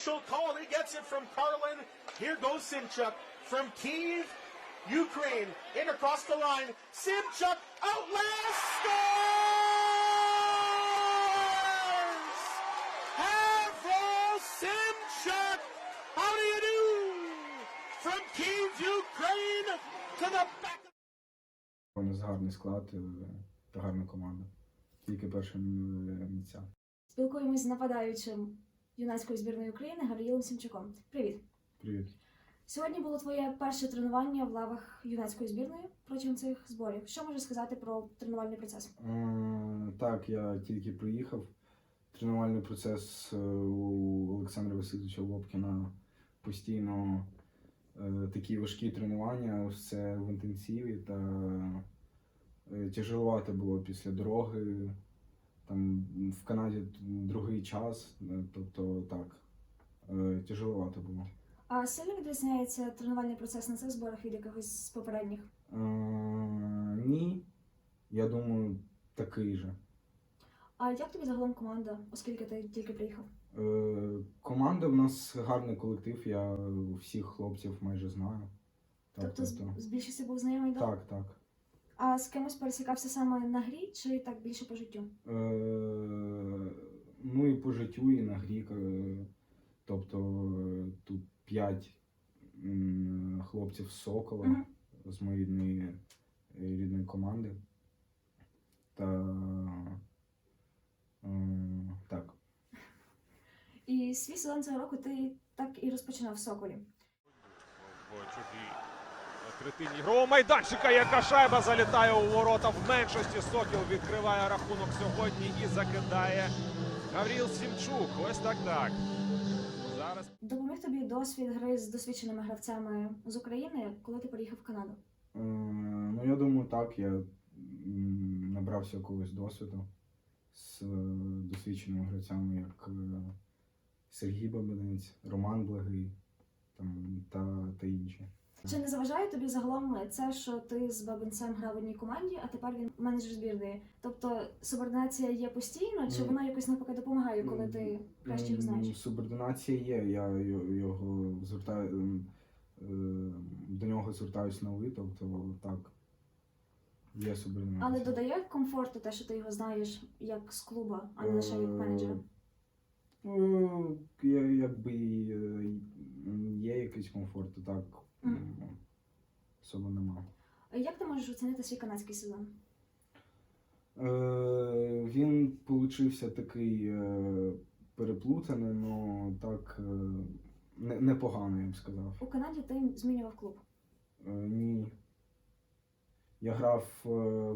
She'll call. He gets it from Carlin. Here goes Simchuk from Kiev, Ukraine. In across the line. Simchuk outlast scores! Avril Simchuk! How do you do? From Kiev, Ukraine to the back. У нас гарний склад е, та гарна команда. Тільки першим е, місця. Спілкуємось з нападаючим юнацької збірної України Гавриїлом Сімчуком. Привіт! Привіт. Сьогодні було твоє перше тренування в лавах юнацької збірної протягом цих зборів. Що можеш сказати про тренувальний процес? Е, Так, я тільки приїхав. Тренувальний процес е, у Олександра Васильовича Лобкіна постійно е, такі важкі тренування, все в інтенсиві та е, тяжеловато було після дороги. Там в Канаді другий час, е, тобто так, е, тяжеловато було. А сильно відрізняється тренувальний процес на цих зборах від якихось з попередніх? Е, Ні, я думаю, такий же. А як тобі загалом команда, оскільки ти тільки приїхав? Е, Команда в нас гарний колектив, я всіх хлопців майже знаю. Так, тобто тобто, з більшістю був знайомий так, так. А з кимось пересікався саме на грі чи так більше по життю? Е, Ну і по життю, і на грі. е, Тобто тут п'ять хлопців з Сокола з моєї рідної, рідної команди. Та е, так. І свій сезон цього року ти так і розпочинав в Соколі. Третині ігрового майданчика. Яка шайба залітає у ворота в меншості. Сокіл відкриває рахунок сьогодні і закидає Гавріл Сімчук. Ось так так. Зараз Допоміг тобі досвід гри з досвідченими гравцями з України, коли ти приїхав в Канаду. Е, Ну, я думаю, так. Я набрався якогось досвіду з е, досвідченими гравцями, як е, Сергій Бабинець, Роман Благий там, та, та інші. Чи не заважає тобі загалом це, що ти з Бабинцем грав в одній команді, а тепер він менеджер збірної? Тобто субординація є постійно, чи Ну, вона якось навпаки допомагає, коли ти краще М, знаєш? Субординація є. Я його звертаю е, до нього звертаюсь на ви, тобто так. Є субординація. Але додає комфорту те, що ти його знаєш як з клуба, а не лише як менеджера. Ну, я- якби е, є якийсь комфорт, так особо нема. Як ти можеш оцінити свій канадський сезон? Е, він получився такий е, переплутаний, але так е, не- непогано, я б сказав. У Канаді ти змінював клуб. Е, ні. Я грав е,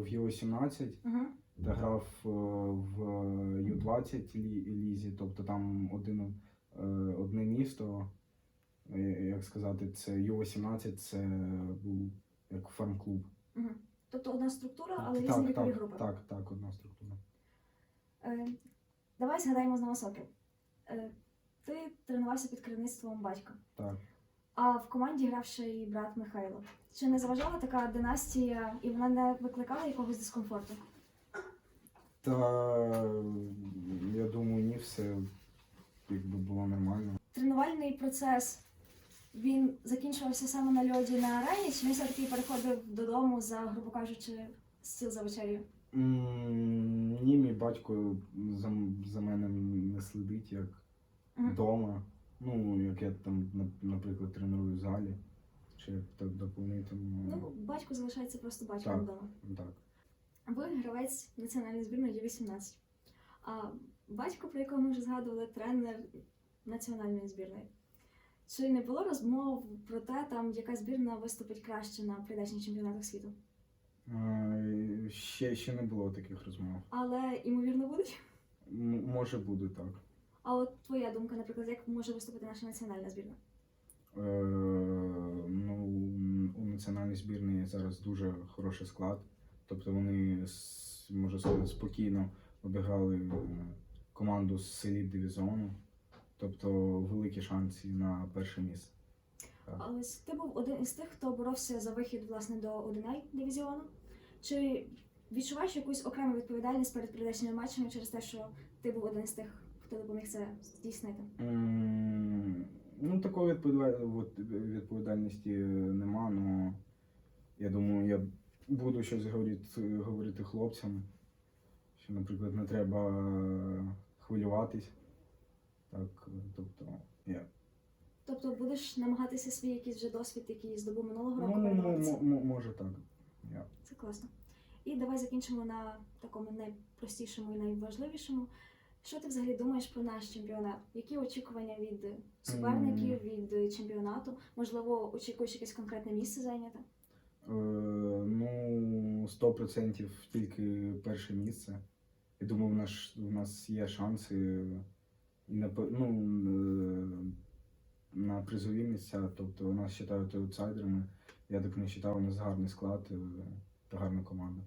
в Ю-18 Угу. та грав е, в Ю-20 лі- лізі, тобто там один, е, одне місто, як сказати, це Ю-18, це був як фарм-клуб. Угу. Тобто одна структура, але різні так, вікові так, групи. так, так, одна структура. Е, давай згадаємо знову Сокіл. Е, ти тренувався під керівництвом батька, Так. а в команді грав ще і брат Михайло. Чи не заважала така династія і вона не викликала якогось дискомфорту? Та я думаю, ні, все якби було нормально. Тренувальний процес він закінчувався саме на льоді на арені, чи він все-таки переходив додому за, грубо кажучи, стіл за вечерю? М, Ні, мій батько за, за мене не слідить як Мгм. вдома. Ну, як я там, на- наприклад, треную в залі, чи як так доповнительно. Ну, батько залишається просто батьком Так. вдома. так. Ви гравець національної збірної Є-18. А батько, про якого ми вже згадували, тренер національної збірної. Чи не було розмов про те, там, яка збірна виступить краще на прийдешніх чемпіонатах світу? Е, Ще, ще не було таких розмов. Але ймовірно будуть. М- Може буде так. А от твоя думка, наприклад, як може виступити наша національна збірна? Е, ну, у національній збірні зараз дуже хороший склад. Тобто вони, с- можу сказати, спокійно обіграли е, команду з селіт дивізіону. Тобто великі шанси на перше місце. Так. Але ти був один із тих, хто боровся за вихід власне до 1 дивізіону. Чи відчуваєш якусь окрему відповідальність перед прийдешніми матчами через те, що ти був один з тих, хто допоміг це здійснити? М, Ну, такої відповідальності нема, але я думаю, я буду щось говорити, говорити хлопцям, що, наприклад, не треба хвилюватись. Так, тобто, я. Тобто будеш намагатися свій якийсь вже досвід, який здобув минулого Ну, року, передавати? м- м- може так. Я. Це класно. І давай закінчимо на такому найпростішому і найважливішому. Що ти взагалі думаєш про наш чемпіонат? Які очікування від суперників, від чемпіонату? Можливо, очікуєш якесь конкретне місце зайняти? Е, ну, 100% тільки перше місце. Я думаю, в нас, в нас є шанси ну, е, на призові місця. Тобто нас вважають аутсайдерами. Я так не вважаю, у нас гарний склад е, та гарна команда.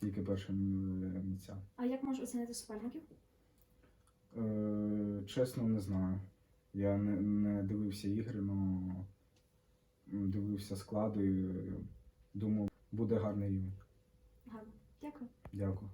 Тільки перше місця. А як можеш оцінити суперників? Е, чесно, не знаю. Я не, не дивився ігри, але дивився склади. Думав, буде гарний рівень. Гарно. Дякую. Дякую.